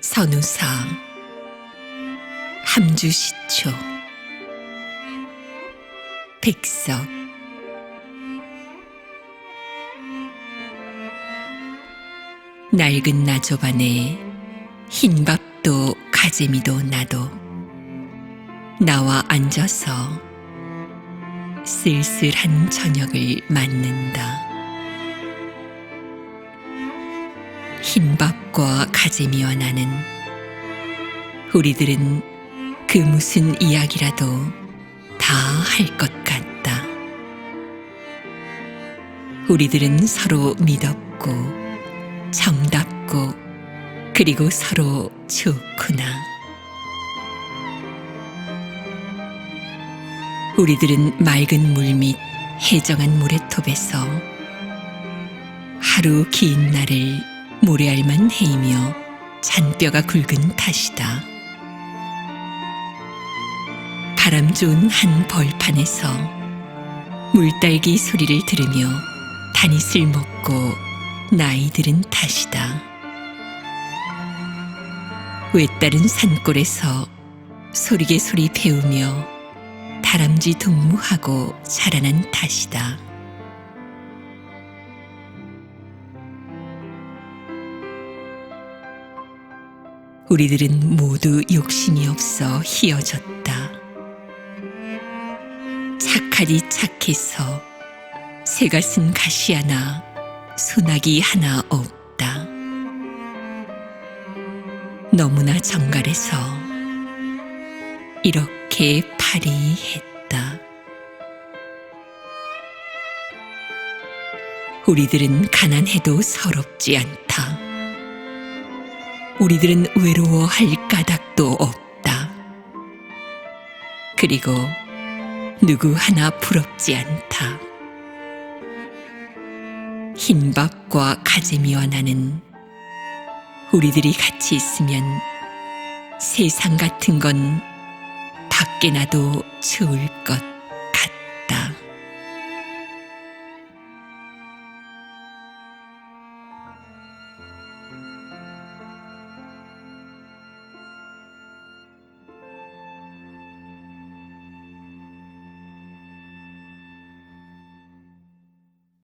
선우사 함주시초 백석 낡은 나조반에 흰밥도 가재미도 나도 나와 앉아서 쓸쓸한 저녁을 맞는다. 흰밥과 가재미와 나는 우리들은 그 무슨 이야기라도 다 할 것 같다. 우리들은 서로 믿었고 정답고 그리고 서로 좋구나. 우리들은 맑은 물밑 해정한 모래톱에서 하루 긴 날을 모래알만 헤이며 잔뼈가 굵은 탓이다. 바람 좋은 한 벌판에서 물딸기 소리를 들으며 다닛을 먹고 나이 들은 탓이다. 외따른 산골에서 소리게 소리 배우며 다람쥐 동무하고 자라난 탓이다. 우리들은 모두 욕심이 없어 희어졌다. 착하디 착해서 새가 쓴 가시 하나, 소나기 하나 없다. 너무나 정갈해서 이렇게 파리했다. 우리들은 가난해도 서럽지 않다. 우리들은 외로워할 까닭도 없다. 그리고 누구 하나 부럽지 않다. 흰밥과 가재미와 나는 우리들이 같이 있으면 세상 같은 건 밖에 나도 좋을 것 같다.